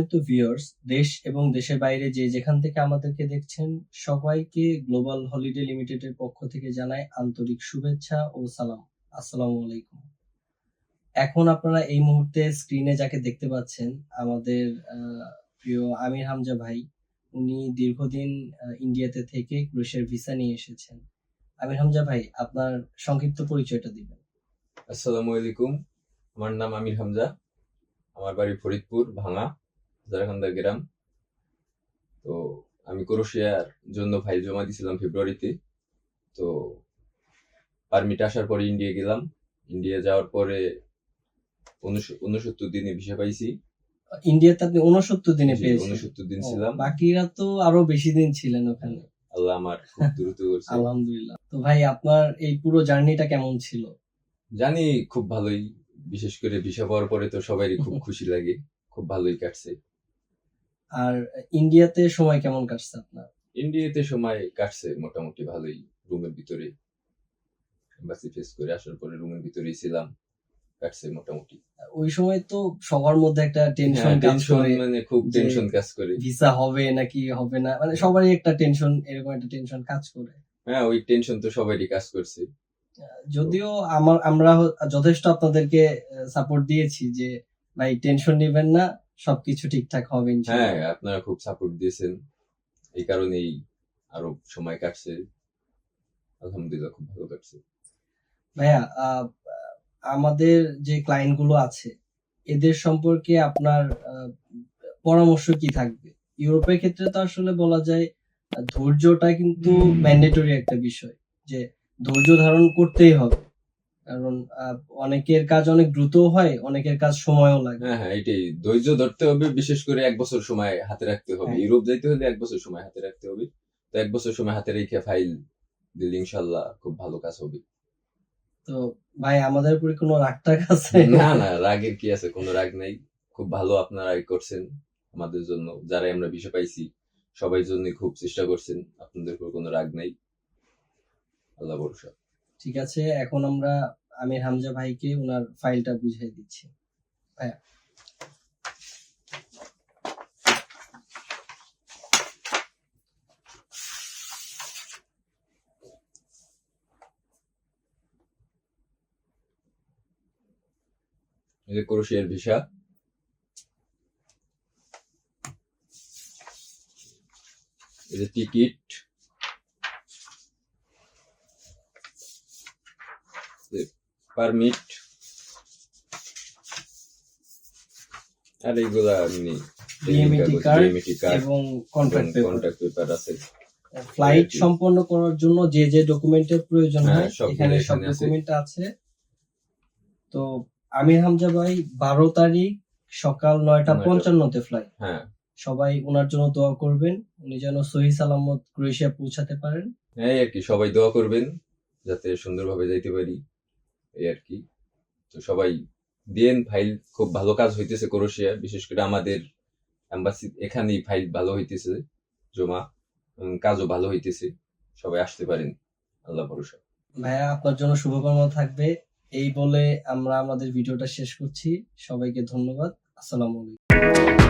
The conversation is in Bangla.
সম্মানিত ভিউয়ার্স দেশ এবং দেশের বাইরে যে যেখান থেকে আমাদেরকে দেখছেন, সবাইকে গ্লোবাল হলিডে লিমিটেডের পক্ষ থেকে জানাই আন্তরিক শুভেচ্ছা ও সালাম। আসসালামু আলাইকুম। এখন আপনারা এই মুহূর্তে স্ক্রিনে যাকে দেখতে পাচ্ছেন, আমাদের প্রিয় আমির হামজা ভাই, উনি দীর্ঘদিন ইন্ডিয়াতে থেকে ক্রুশের ভিসা নিয়ে এসেছেন। আমির হামজা ভাই, আপনার সংক্ষিপ্ত পরিচয়টা দিবেন। আসসালামু আলাইকুম। আমার নাম আমির হামজা। আমার বাড়ি ফরিদপুর ভাঙা গ্রাম তো আমি ক্রোশিয়ার জন্য ফাইল জমা দিয়েছিলাম ফেব্রুয়ারিতে তো পারমিট আসার পরে ইন্ডিয়া গেলাম। ইন্ডিয়া যাওয়ার পরে উনসত্তর দিনে ভিসা পাইছি। ইন্ডিয়াতে আপনি উনসত্তর দিনে পেয়েছেন? উনসত্তর দিন ছিলাম। বাকিরা তো আরও বেশি দিন ছিলেন ওখানে। আল্লাহ আমার খুব দ্রুত করছে। আলহামদুলিল্লাহ। তো ভাই আপনার এই পুরো জার্নিটা কেমন ছিল? জানি খুব ভালোই। বিশেষ করে ভিসা পাওয়ার পরে তো সবারই খুব খুশি লাগে। খুব ভালোই কাটছে। আর ইন্ডিয়াতে সময় কেমন কাটছে আপনার? ইন্ডিয়াতে সময় কাটছে মোটামুটি ভালোই রুমের ভিতরে এম্বাসি ফেস করে আসার পরে রুমের ভিতরেই ছিলাম কাটছে মোটামুটি। ওই সময় তো সবার মধ্যে একটা টেনশন হ্যাঁ, কাজ করে মানে খুব টেনশন কাজ করে। ভিসা হবে নাকি হবে না মানে সবারই একটা টেনশন এরকম একটা টেনশন কাজ করে। হ্যাঁ ওই টেনশন তো সবারই কাজ করছে। যদিও আমার আমরা যথেষ্ট আপনাদেরকে সাপোর্ট দিয়েছি যে ভাই টেনশন নেবেন না সবকিছু ঠিকঠাক হবে হ্যাঁ আপনারা খুব সাপোর্ট দিয়েছেন। এই কারণেই আরও সময় কাটছে। আলহামদুলিল্লাহ খুব ভালো কাটছে। ভাইয়া আমাদের যে ক্লায়েন্টগুলো আছে এদের সম্পর্কে আপনার পরামর্শ কি থাকবে? ইউরোপের ক্ষেত্রে তো আসলে বলা যায় ধৈর্যটা কিন্তু ম্যান্ডেটরি একটা বিষয় যে ধৈর্য ধারণ করতেই হবে। কারণ অনেকের কাজ অনেক দ্রুত হয় অনেকের কাজ সময়ও লাগে। হ্যাঁ হ্যাঁ এটাই। ধৈর্য ধরতে হবে বিশেষ করে এক বছর সময় হাতে রাখতে হবে। হ্যাঁ। ইউরোপ যাইতে হলে এক বছর সময় হাতে রাখতে হবে। তো এক বছর সময় হাতে রেখে ফাইল দিলে ইনশাল্লাহ খুব ভালো কাজ হবে। তো ভাই আমাদের উপরে কোনো রাগ টাগ আছে? না না রাগের কি আছে? কোনো রাগ নাই। খুব ভালো আপনারা করছেন আমাদের জন্য। যারাই আমরা বিষয় পাইছি সবাই জন্য খুব চেষ্টা করছেন। আপনাদের উপর কোনো রাগ নাই। আল্লাহ ভরসা। ঠিক আছে এখন আমরা আমির হামজা ভাইকে ওনার ফাইলটা বুঝিয়ে দিচ্ছি। ভাইয়া। যে ক্রোশিয়ার ভিসা। এই টিকিট। পারমিট আর এইগুলা এমনি এবং কন্ট্রাক্ট পেপার আছে। ফ্লাইট সম্পন্ন করার জন্য যে যে ডকুমেন্টের প্রয়োজন হ্যাঁ, হয় এখানে সব ডকুমেন্ট আছে। তো আমির হামজা ভাই বারো তারিখ সকাল নয়টা। পঞ্চান্নতে ফ্লাইট হ্যাঁ। সবাই ওনার জন্য দোয়া করবেন উনি যেন সহি সালামত ক্রোয়েশিয়া পৌঁছাতে পারেন। এই আর কি সবাই দোয়া করবেন যাতে সুন্দরভাবে যাইতে পারি। এই আর কি। তো সবাই দিয়েন ফাইল, খুব ভালো কাজ হইতেছে ক্রোশিয়া বিশেষ করে আমাদের এম্বাসি এখানেই ফাইল ভালো হইতেছে, জমা কাজও ভালো হইতেছে। সবাই আসতে পারেন, আল্লাহ ভরসা। ভাইয়া, আপনার জন্য শুভকামনা থাকবে। এই বলে আমরা আমাদের ভিডিওটা শেষ করছি। সবাইকে ধন্যবাদ। আসসালামু আলাইকুম।